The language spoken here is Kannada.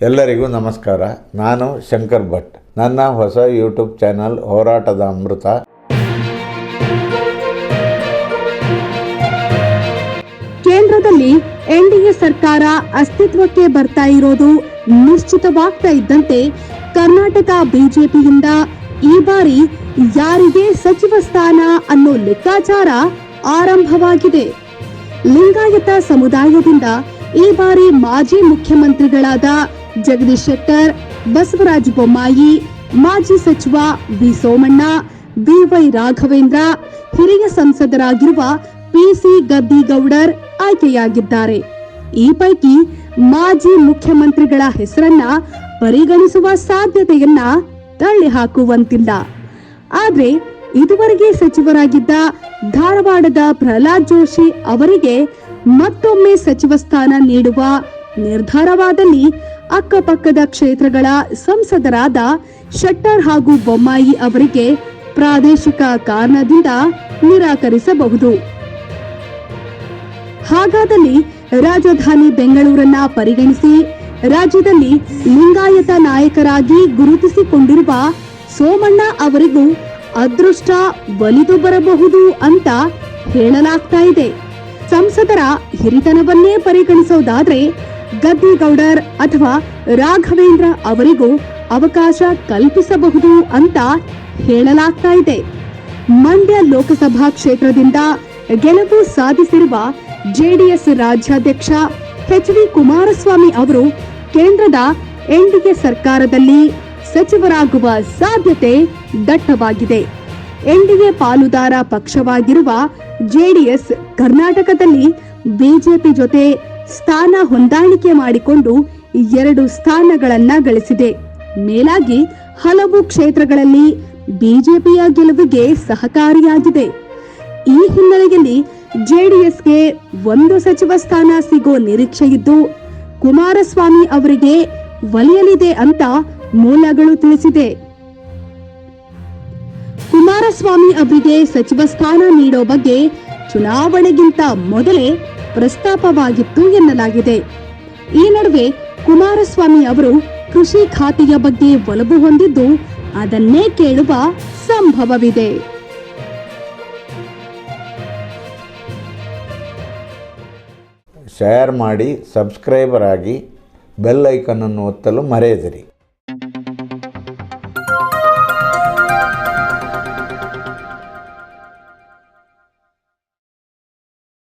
ಎಲ್ಲರಿಗೂ ನಮಸ್ಕಾರ. ನಾನು ಶಂಕರ್ ಭಟ್. ನನ್ನ ಹೊಸ ಯೂಟ್ಯೂಬ್ ಚಾನಲ್ ಹೋರಾಟದ ಅಮೃತ. ಕೇಂದ್ರದಲ್ಲಿ ಎನ್ಡಿಎ ಸರ್ಕಾರ ಅಸ್ತಿತ್ವಕ್ಕೆ ಬರ್ತಾ ಇರೋದು ನಿಶ್ಚಿತವಾಗ್ತಾ ಇದ್ದಂತೆ ಕರ್ನಾಟಕ ಬಿಜೆಪಿಯಿಂದ ಈ ಬಾರಿ ಯಾರಿಗೆ ಸಚಿವ ಸ್ಥಾನ ಅನ್ನೋ ಲೆಕ್ಕಾಚಾರ ಆರಂಭವಾಗಿದೆ. ಲಿಂಗಾಯತ ಸಮುದಾಯದಿಂದ ಈ ಬಾರಿ ಮಾಜಿ ಮುಖ್ಯಮಂತ್ರಿಗಳಾದ ಜಗದೀಶ್ ಶೆಟ್ಟರ್, ಬಸವರಾಜ ಬೊಮ್ಮಾಯಿ, ಮಾಜಿ ಸಚಿವ ಬಿ ಸೋಮಣ್ಣ ಬಿವೈ ರಾಘವೇಂದ್ರ, ಹಿರಿಯ ಸಂಸದರಾಗಿರುವ ಪಿಸಿ ಗದ್ದಿಗೌಡರ್ ಆಯ್ಕೆಯಾಗಿದ್ದಾರೆ. ಈ ಪೈಕಿ ಮಾಜಿ ಮುಖ್ಯಮಂತ್ರಿಗಳ ಹೆಸರನ್ನ ಪರಿಗಣಿಸುವ ಸಾಧ್ಯತೆಯನ್ನ ತಳ್ಳಿ ಹಾಕುವಂತಿಲ್ಲ. ಆದ್ರೆ ಇದುವರೆಗೆ ಸಚಿವರಾಗಿದ್ದ ಧಾರವಾಡದ ಪ್ರಹ್ಲಾದ್ ಜೋಶಿ ಅವರಿಗೆ ಮತ್ತೊಮ್ಮೆ ಸಚಿವ ಸ್ಥಾನ ನೀಡುವ ನಿರ್ಧಾರವಾದಲ್ಲಿ ಅಕ್ಕಪಕ್ಕದ ಕ್ಷೇತ್ರಗಳ ಸಂಸದರಾದ ಶೆಟ್ಟರ್ ಹಾಗೂ ಬೊಮ್ಮಾಯಿ ಅವರಿಗೆ ಪ್ರಾದೇಶಿಕ ಕಾರಣದಿಂದ ನಿರಾಕರಿಸಬಹುದು. ಹಾಗಾದಲ್ಲಿ ರಾಜಧಾನಿ ಬೆಂಗಳೂರನ್ನ ಪರಿಗಣಿಸಿ ರಾಜ್ಯದಲ್ಲಿ ಲಿಂಗಾಯತ ನಾಯಕರಾಗಿ ಗುರುತಿಸಿಕೊಂಡಿರುವ ಸೋಮಣ್ಣ ಅವರಿಗೂ ಅದೃಷ್ಟ ಒಲಿದು ಬರಬಹುದು ಅಂತ ಹೇಳಲಾಗ್ತಾ ಇದೆ. ಸಂಸದರ ಹಿರಿತನವನ್ನೇ ಪರಿಗಣಿಸೋದಾದ್ರೆ ಗದ್ದಿಗೌಡರ್ ಅಥವಾ ರಾಘವೇಂದ್ರ ಅವರಿಗೂ ಅವಕಾಶ ಕಲ್ಪಿಸಬಹುದು ಅಂತ ಹೇಳಲಾಗ್ತಾ ಇದೆ. ಮಂಡ್ಯ ಲೋಕಸಭಾ ಕ್ಷೇತ್ರದಿಂದ ಗೆಲುವು ಸಾಧಿಸಿರುವ ಜೆಡಿಎಸ್ ರಾಜ್ಯಾಧ್ಯಕ್ಷ ಎಚ್ ಡಿ ಕುಮಾರಸ್ವಾಮಿ ಅವರು ಕೇಂದ್ರದ ಎನ್ಡಿಎ ಸರ್ಕಾರದಲ್ಲಿ ಸಚಿವರಾಗುವ ಸಾಧ್ಯತೆ ದಟ್ಟವಾಗಿದೆ. ಎನ್ಡಿಎ ಪಾಲುದಾರ ಪಕ್ಷವಾಗಿರುವ ಜೆಡಿಎಸ್ ಕರ್ನಾಟಕದಲ್ಲಿ ಬಿಜೆಪಿ ಜೊತೆ ಸ್ಥಾನ ಹೊಂದಾಣಿಕೆ ಮಾಡಿಕೊಂಡು ಎರಡು ಸ್ಥಾನಗಳನ್ನ ಗಳಿಸಿದೆ. ಮೇಲಾಗಿ ಹಲವು ಕ್ಷೇತ್ರಗಳಲ್ಲಿ ಬಿಜೆಪಿಯ ಗೆಲುವಿಗೆ ಸಹಕಾರಿಯಾಗಿದೆ. ಈ ಹಿನ್ನೆಲೆಯಲ್ಲಿ ಜೆಡಿಎಸ್ಗೆ ಒಂದು ಸಚಿವ ಸ್ಥಾನ ಸಿಗೋ ನಿರೀಕ್ಷೆಯಿದ್ದು ಕುಮಾರಸ್ವಾಮಿ ಅವರಿಗೆ ಒಲಿಯಲಿದೆ ಅಂತ ಮೂಲಗಳು ತಿಳಿಸಿದೆ. ಕುಮಾರಸ್ವಾಮಿ ಅವರಿಗೆ ಸಚಿವ ಸ್ಥಾನ ನೀಡೋ ಬಗ್ಗೆ ಚುನಾವಣೆಗಿಂತ ಮೊದಲೇ ಪ್ರಸ್ತಾಪವಾಗಿತ್ತು ಎನ್ನಲಾಗಿದೆ. ಈ ನಡುವೆ ಕುಮಾರಸ್ವಾಮಿ ಅವರು ಕೃಷಿ ಖಾತೆಯ ಬಗ್ಗೆ ಒಲವು ಹೊಂದಿದ್ದು ಅದನ್ನೇ ಕೇಳುವ ಸಂಭವವಿದೆ. ಶೇರ್ ಮಾಡಿ ಸಬ್ಸ್ಕ್ರೈಬರ್ ಆಗಿ ಬೆಲ್ ಐಕನನ್ನು ಒತ್ತಲು ಮರೆಯದಿರಿ.